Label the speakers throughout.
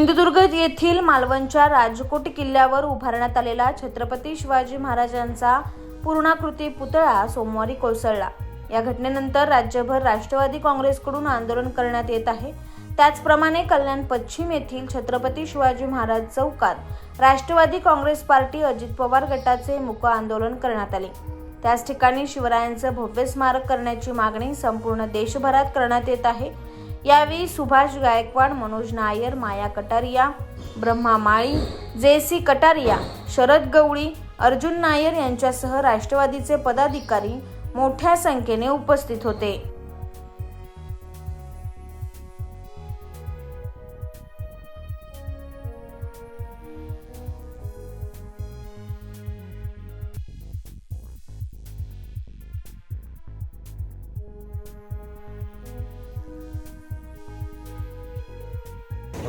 Speaker 1: सिंधुदुर्ग येथील मालवणच्या राजकोट किल्ल्यावर उभारण्यात आलेला छत्रपती शिवाजी महाराजांचा पूर्णाकृती पुतळा सोमवारी कोसळला. या घटनेनंतर राज्यभर राष्ट्रवादी काँग्रेसकडून आंदोलन करण्यात येत आहे. त्याचप्रमाणे कल्याण पश्चिम येथील छत्रपती शिवाजी महाराज चौकात राष्ट्रवादी काँग्रेस पार्टी अजित पवार गटाचे मुक आंदोलन करण्यात आले. त्याच ठिकाणी शिवरायांचं भव्य स्मारक करण्याची मागणी संपूर्ण देशभरात करण्यात येत आहे. यावेळी सुभाष गायकवाड मनोज नायर माया कटारिया ब्रह्मा माळी जे सी कटारिया शरद गवळी अर्जुन नायर यांच्यासह राष्ट्रवादीचे पदाधिकारी मोठ्या संख्येने उपस्थित होते.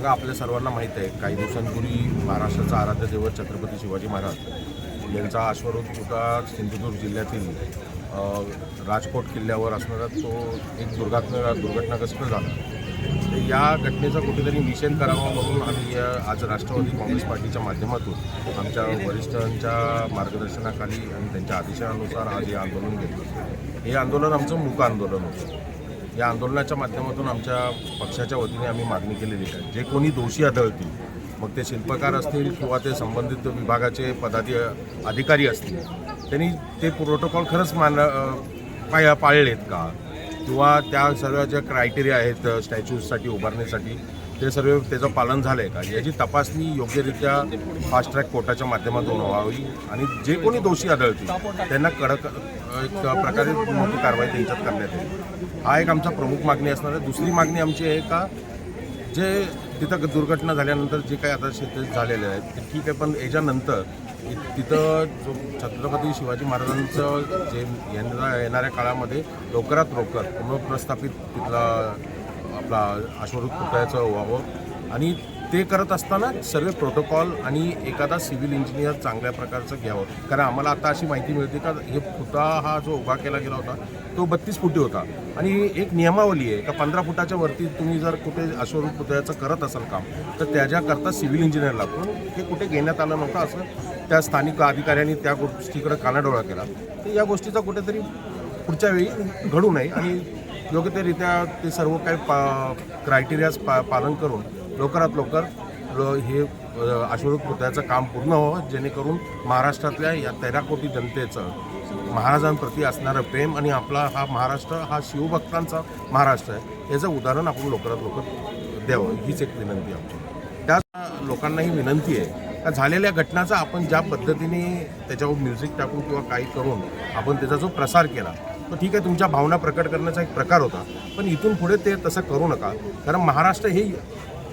Speaker 2: बघा आपल्या सर्वांना माहीत आहे काही दिवसांपूर्वी महाराष्ट्राचा आराध्य दैवत छत्रपती शिवाजी महाराज यांचा अश्वरूप पुतळा सिंधुदुर्ग जिल्ह्यातील राजकोट किल्ल्यावर असणारा तो एक दुर्घटना दुर्घटनाग्रस्त झाला. या घटनेचा कुठेतरी निषेध करावा म्हणून आम्ही आज राष्ट्रवादी काँग्रेस पार्टीच्या माध्यमातून आमच्या वरिष्ठांच्या मार्गदर्शनाखाली आणि त्यांच्या आदेशानुसार आज हे आंदोलन घेतलं. हे आंदोलन आमचं मूक आंदोलन होतं. या आंदोलनाच्या माध्यमातून आमच्या पक्षाच्या वतीने आम्ही मागणी केलेली आहे. जे कोणी दोषी आढळतील मग ते शिल्पकार असतील किंवा ते संबंधित विभागाचे पदाधी अधिकारी असतील त्यांनी ते प्रोटोकॉल खरंच मान पाय पाळलेत का? किंवा त्या सर्व ज्या क्रायटेरिया आहेत स्टॅच्यूजसाठी उभारण्यासाठी ते सर्व त्याचं पालन झालं आहे का? याची तपासणी योग्यरित्या फास्ट ट्रॅक कोर्टाच्या माध्यमातून व्हावी आणि जे कोणी दोषी आढळतील त्यांना कडक एक प्रकारे मोठी कारवाई त्यांच्यात करण्यात येईल. हा एक आमचा प्रमुख मागणी असणार आहे. दुसरी मागणी आमची आहे का जे तिथं दुर्घटना झाल्यानंतर जे काही आता शेत झालेले आहेत ते ठीक आहे पण याच्यानंतर तिथं जो छत्रपती शिवाजी महाराजांचं जे येणाऱ्या येणाऱ्या काळामध्ये लवकरात लवकर पुनर्प्रस्थापित तिथला आपला अश्वरूप पुतळ्याचं व्हावं. आणि ते करत असताना सर्व प्रोटोकॉल आणि एखादा सिव्हिल इंजिनियर चांगल्या प्रकारचं घ्यावं. कारण आम्हाला आता अशी माहिती मिळते का हे पुतळा हा जो उभा केला गेला होता तो बत्तीस फुटी होता. आणि एक नियमावली आहे का पंधरा फुटाच्या वरती तुम्ही जर कुठे अश्वरूप पुतळ्याचं करत असाल काम तर त्याच्याकरता सिव्हिल इंजिनियर लागतो ते कुठे घेण्यात आलं नव्हतं असं त्या स्थानिक अधिकाऱ्यांनी त्या गोष्टीकडे कानाडोळा केला. तर या गोष्टीचा कुठेतरी पुढच्या वेळी घडू नये. आणि योग्यतेरित्या ते सर्व काही पा क्रायटेरियाज पा पालन करून लवकरात लवकर हे अश्वरूप पुतळ्याचं काम पूर्ण व्हावं जेणेकरून महाराष्ट्रातल्या या तेरा कोटी जनतेचं महाराजांप्रती असणारं प्रेम आणि आपला हा महाराष्ट्र हा शिवभक्तांचा महाराष्ट्र आहे याचं उदाहरण आपण लवकरात लवकर द्यावं हीच एक विनंती आहे. आमची त्याच लोकांनाही विनंती आहे का झालेल्या घटनाचा आपण ज्या पद्धतीने त्याच्यावर म्युझिक टाकून किंवा काही करून आपण त्याचा जो प्रसार केला तर ठीक आहे तुमच्या भावना प्रकट करण्याचा एक प्रकार होता. पण इथून पुढे ते तसं करू नका. कारण महाराष्ट्र हे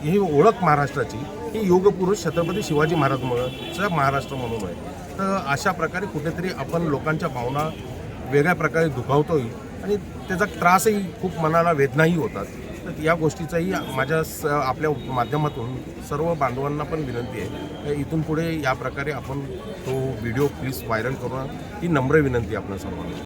Speaker 2: ही ओळख महाराष्ट्राची. ही योगपुरुष छत्रपती शिवाजी महाराजमुळं महाराष्ट्र म्हणून आहे. तर अशा प्रकारे कुठेतरी आपण लोकांच्या भावना वेगळ्या प्रकारे दुखावतोय आणि त्याचा त्रासही खूप मनाला वेदनाही होतात. तर या गोष्टीचाही माझ्या स आपल्या माध्यमातून सर्व बांधवांना पण विनंती आहे. तर इथून पुढे या प्रकारे आपण तो व्हिडिओ प्लीज व्हायरल करून ही नम्र विनंती आहे आपल्या सर्वांना.